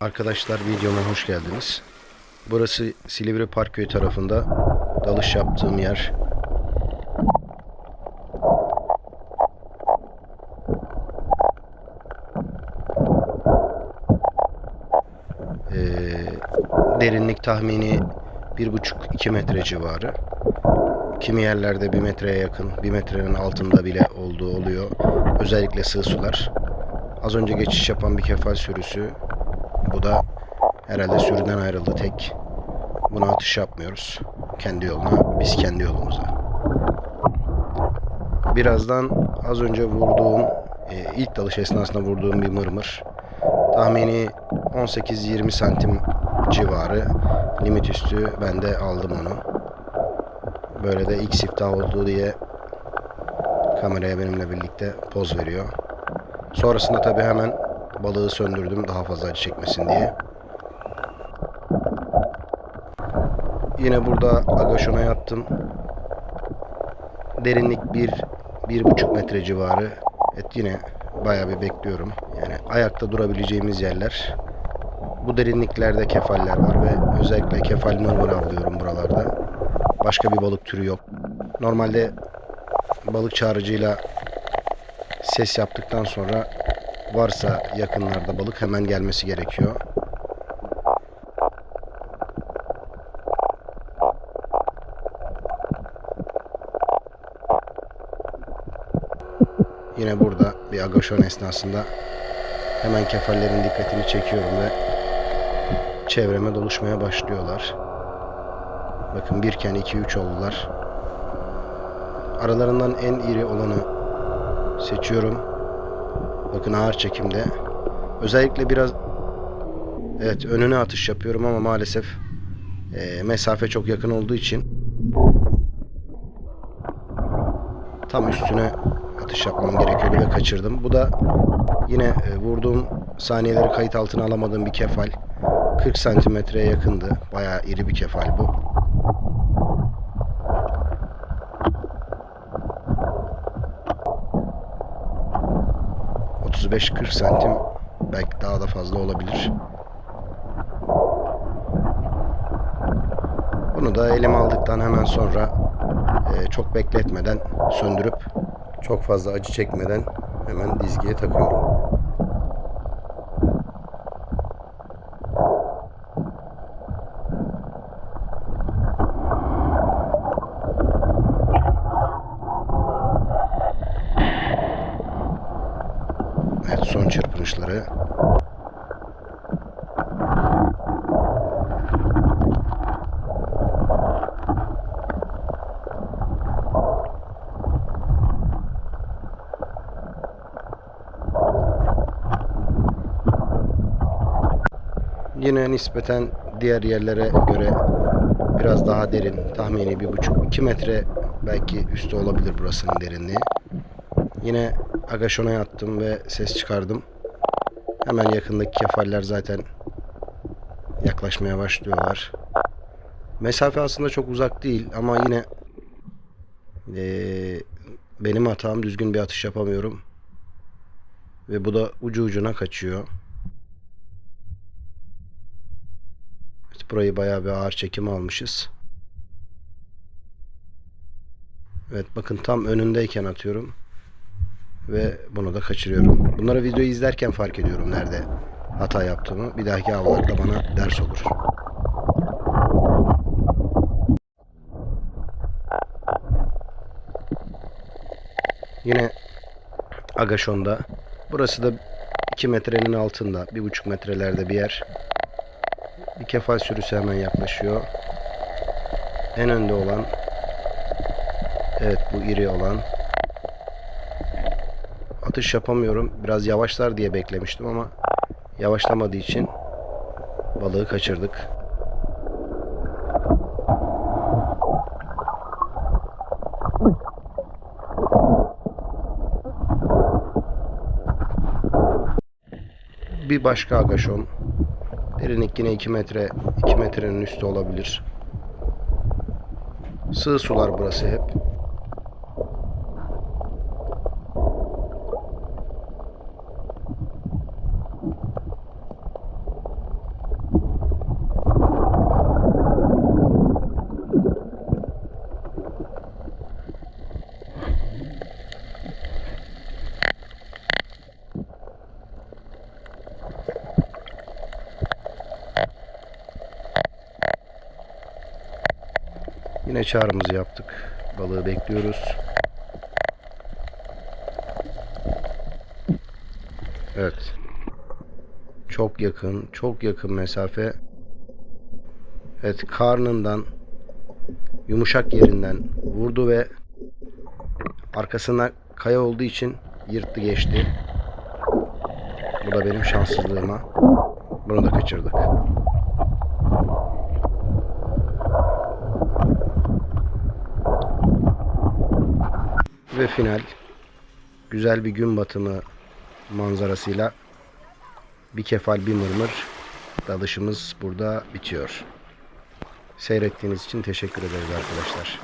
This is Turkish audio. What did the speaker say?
Arkadaşlar videoma hoş geldiniz. Burası Silivri Parkköy tarafında dalış yaptığım yer. Ee, derinlik tahmini 1,5-2 metre civarı. Kimi yerlerde 1 metreye yakın, 1 metrenin altında bile olduğu oluyor. Özellikle sığ sular. Az önce geçiş yapan bir kefal sürüsü. Bu da herhalde sürüden ayrıldı tek. Buna atış yapmıyoruz. Kendi yoluna, biz kendi yolumuza. Birazdan az önce vurduğum, e, ilk dalış esnasında vurduğum bir mırmır. Tahmini 18-20 santim civarı limit üstü ben de aldım onu. Böyle de ilk siftah olduğu diye kameraya benimle birlikte poz veriyor. Sonrasında tabi hemen balığı söndürdüm daha fazla acı çekmesin diye. Yine burada agaşona yattım. Derinlik 1 1,5 metre civarı. Evet yine bayağı bir bekliyorum. Yani ayakta durabileceğimiz yerler. Bu derinliklerde kefaller var ve özellikle kefal mırmır avlıyorum buralarda. Başka bir balık türü yok. Normalde balık çağrıcıyla ses yaptıktan sonra varsa yakınlarda balık hemen gelmesi gerekiyor. Yine burada bir agaşon esnasında hemen kefallerin dikkatini çekiyorum ve çevreme doluşmaya başlıyorlar. Bakın birken 2-3 oldular. Aralarından en iri olanı seçiyorum. Bakın ağır çekimde. Özellikle biraz evet önüne atış yapıyorum ama maalesef e, mesafe çok yakın olduğu için tam üstüne atış yapmam gerekiyordu ve kaçırdım. Bu da yine e, vurduğum saniyeleri kayıt altına alamadığım bir kefal. 40 santimetreye yakındı. Bayağı iri bir kefal bu. ...35-40 santim... ...belki daha da fazla olabilir. Bunu da elime aldıktan hemen sonra... e, ...çok bekletmeden söndürüp... ...çok fazla acı çekmeden... ...hemen dizgiye takıyorum. Evet son çırpınışları. Yine nispeten diğer yerlere göre biraz daha derin. Tahmini bir buçuk iki metre belki üstü olabilir burasının derinliği. Yine agaşona yattım ve ses çıkardım. Hemen yakındaki kefaller zaten yaklaşmaya başlıyorlar. Mesafe aslında çok uzak değil ama yine eee, benim hatam düzgün bir atış yapamıyorum. Ve bu da ucu ucuna kaçıyor. Burayı bayağı bir ağır çekim almışız. Evet bakın tam önündeyken atıyorum. Ve bunu da kaçırıyorum. Bunları videoyu izlerken fark ediyorum nerede hata yaptığımı. Bir dahaki avlarda bana ders olur. Yine Agaşon'da. Burası da 2 metrenin altında. 1,5 metrelerde bir yer. Bir kefal sürüsü hemen yaklaşıyor. En önde olan Evet bu iri olan atış yapamıyorum. Biraz yavaşlar diye beklemiştim ama yavaşlamadığı için balığı kaçırdık. Bir başka agaşon. Derinlik yine 2 metre, 2 metrenin üstü olabilir. Sığ sular burası hep. Yine çağrımızı yaptık. Balığı bekliyoruz. Evet. Çok yakın, çok yakın mesafe. Evet, karnından yumuşak yerinden vurdu ve arkasına kaya olduğu için yırttı geçti. Bu da benim şanssızlığıma. Bunu da kaçırdık. Ve final güzel bir gün batımı manzarasıyla bir kefal bir mırmır dalışımız burada bitiyor. Seyrettiğiniz için teşekkür ederiz arkadaşlar.